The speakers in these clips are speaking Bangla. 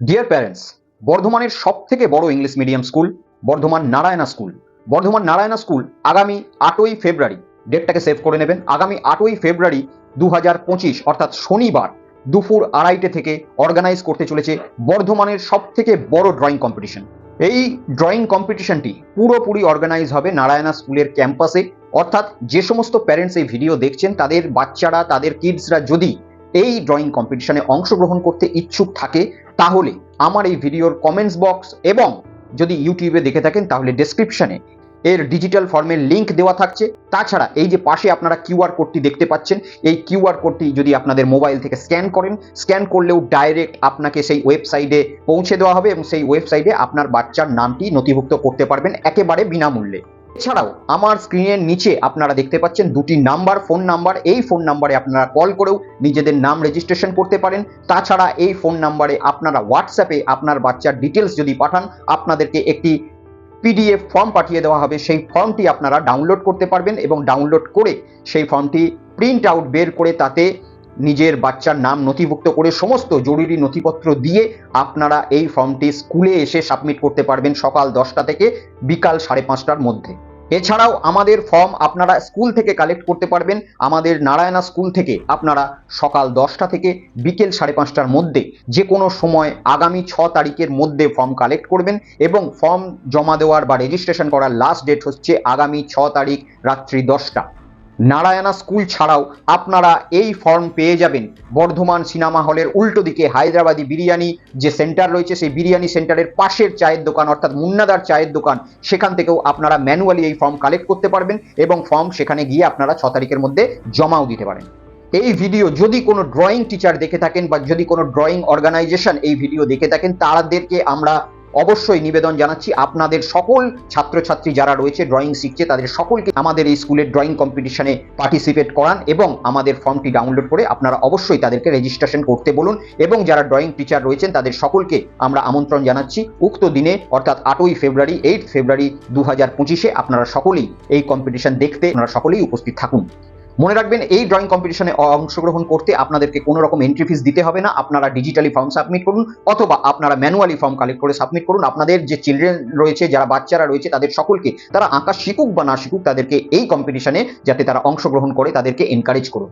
ডিয়ার প্যারেন্টস বর্ধমানের সব থেকে বড় English medium school Bardhaman Narayana school Bardhaman Narayana school আগামী আটই ফেব্রুয়ারি ডেটটাকে সেভ করে নেবেন। আগামী আটই ফেব্রুয়ারি দু হাজার পঁচিশ, অর্থাৎ শনিবার দুপুর আড়াইটে থেকে অর্গানাইজ করতে চলেছে বর্ধমানের সব থেকে বড় ড্রয়িং কম্পিটিশন এই ড্রয়িং কম্পিটিশনটি পুরোপুরি অর্গানাইজ হবে নারায়ণা স্কুলের ক্যাম্পাসে অর্থাৎ যে সমস্ত প্যারেন্টস এই ভিডিও দেখছেন, তাদের বাচ্চারা, তাদের কিডসরা যদি এই ড্রয়িং কম্পিটিশনে অংশগ্রহণ করতে ইচ্ছুক থাকে তাহলে আমার এই ভিডিওর কমেন্টস বক্স এবং যদি ইউটিউবে দেখে থাকেন, তাহলে ডেসক্রিপশনে এর ডিজিটাল ফর্মের লিঙ্ক দেওয়া থাকছে। তাছাড়া এই যে পাশে আপনারা কিউআর কোডটি দেখতে পাচ্ছেন, এই কিউআর কোডটি যদি আপনাদের মোবাইল থেকে স্ক্যান করেন স্ক্যান করলেও ডাইরেক্ট আপনাকে সেই ওয়েবসাইটে পৌঁছে দেওয়া হবে এবং সেই ওয়েবসাইটে আপনার বাচ্চার নামটি নথিভুক্ত করতে পারবেন একেবারে বিনামূল্যে। এছাড়াও আমার স্ক্রিনের নিচে আপনারা দেখতে পাচ্ছেন দুটি নাম্বার ফোন নাম্বার এই ফোন নাম্বারে আপনারা কল করেও নিজেদের নাম রেজিস্ট্রেশন করতে পারেন। তাছাড়া এই ফোন নাম্বারে আপনারা হোয়াটসঅ্যাপে আপনার বাচ্চার ডিটেলস যদি পাঠান, আপনাদেরকে একটি পিডিএফ ফর্ম পাঠিয়ে দেওয়া হবে। সেই ফর্মটি আপনারা ডাউনলোড করতে পারবেন এবং ডাউনলোড করে সেই ফর্মটি প্রিন্ট আউট বের করে তাতে নিজের বাচ্চার নাম নথিভুক্ত করে সমস্ত জরুরি নথিপত্র দিয়ে আপনারা এই ফর্মটি স্কুলে এসে সাবমিট করতে পারবেন সকাল দশটা থেকে বিকাল সাড়ে পাঁচটার মধ্যে। এছাড়াও আমাদের ফর্ম আপনারা স্কুল থেকে কালেক্ট করতে পারবেন। আমাদের নারায়ণা স্কুল থেকে আপনারা সকাল দশটা থেকে বিকেল সাড়ে পাঁচটার মধ্যে যে কোনো সময় আগামী ছ তারিখের মধ্যে ফর্ম কালেক্ট করবেন এবং ফর্ম জমা দেওয়ার বা রেজিস্ট্রেশন করার লাস্ট ডেট হচ্ছে আগামী ছ তারিখ রাত্রি দশটা। নারায়ণা স্কুল ছাড়াও আপনারা এই ফর্ম পেয়ে যাবেন। বর্ধমান সিনেমা হলের উল্টো দিকে হায়দ্রাবাদি বিরিয়ানি যে সেন্টার রয়েছে, সেই বিরিয়ানি সেন্টারের পাশের চায়ের দোকান, অর্থাৎ মুন্নাদার চায়ের দোকান, সেখান থেকেও আপনারা ম্যানুয়ালি এই ফর্ম কালেক্ট করতে পারবেন এবং ফর্ম সেখানে গিয়ে আপনারা ছ তারিখের মধ্যে জমাও দিতে পারেন। এই ভিডিও যদি কোনো ড্রয়িং টিচার দেখে থাকেন বা যদি কোনো ড্রয়িং অর্গানাইজেশন এই ভিডিও দেখে থাকেন, তাদেরকে আমরা অবশ্যই নিবেদন জানাচ্ছি আপনাদের সকল ছাত্রছাত্রী যারা রয়েছে ড্রয়িং শিখছে, তাদের সকলকে আমাদের এই স্কুলের ড্রয়িং কম্পিটিশনে পার্টিসিপেট করান এবং আমাদের ফর্মটি ডাউনলোড করে আপনারা অবশ্যই তাদেরকে রেজিস্ট্রেশন করতে বলুন এবং যারা ড্রয়িং টিচার রয়েছেন, তাদের সকলকে আমরা আমন্ত্রণ জানাচ্ছি। উক্ত দিনে, অর্থাৎ আটই ফেব্রুয়ারি এইট ফেব্রুয়ারি দু হাজার পঁচিশে আপনারা সকলেই এই কম্পিটিশন দেখতে, আপনারা সকলেই উপস্থিত থাকুন। মনে রাখবেন, এই ড্রয়িং কম্পিটিশনে অংশগ্রহণ করতে আপনাদেরকে কোনো রকম এন্ট্রি ফিস দিতে হবে না। আপনারা ডিজিটালি ফর্ম সাবমিট করুন, অথবা আপনারা ম্যানুয়ালি ফর্ম কালেক্ট করে সাবমিট করুন। আপনাদের যে চিলড্রেন রয়েছে, যারা বাচ্চারা রয়েছে, তাদের সকলকে, তারা আঁকা শিখুক বা না শিখুক, তাদেরকে এই কম্পিটিশনে যাতে তারা অংশগ্রহণ করে, তাদেরকে এনকারেজ করুন।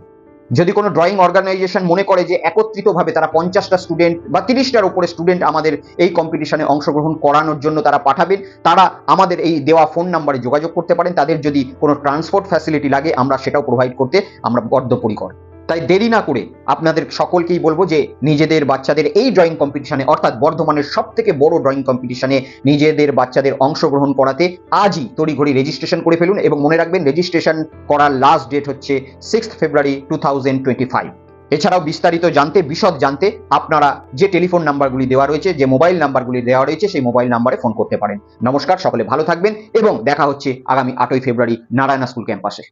যদি কোনো ড্রয়িং অর্গানাইজেশন মনে করে যে একত্রিতভাবে তারা পঞ্চাশটা স্টুডেন্ট বা তিরিশটার উপরে স্টুডেন্ট আমাদের এই কম্পিটিশনে অংশগ্রহণ করানোর জন্য তারা পাঠাবেন, তারা আমাদের এই দেওয়া ফোন নাম্বারে যোগাযোগ করতে পারেন। তাদের যদি কোনো ট্রান্সপোর্ট ফ্যাসিলিটি লাগে, আমরা সেটাও প্রোভাইড করতে আমরা বদ্ধপরিকর। তাই দেরি না করে আপনাদের সকলকেই বলব যে নিজেদের বাচ্চাদের এই ড্রয়িং কম্পিটিশনে অর্থাৎ বর্ধমানের সব থেকে বড় ড্রয়িং কম্পিটিশনে নিজেদের বাচ্চাদের অংশগ্রহণ করাতে আজই তড়িঘড়ি রেজিস্ট্রেশন করে ফেলুন এবং মনে রাখবেন রেজিস্ট্রেশন করার লাস্ট ডেট হচ্ছে six February two thousand twenty five এছাড়াও বিস্তারিত জানতে, বিশদ জানতে আপনারা যে টেলিফোন নাম্বারগুলি দেওয়া রয়েছে, যে মোবাইল নাম্বারগুলি দেওয়া রয়েছে, সেই মোবাইল নাম্বারে ফোন করতে পারেন। নমস্কার, সকলে ভালো থাকবেন এবং দেখা হচ্ছে আগামী আটই ফেব্রুয়ারি নারায়ণা স্কুল ক্যাম্পাসে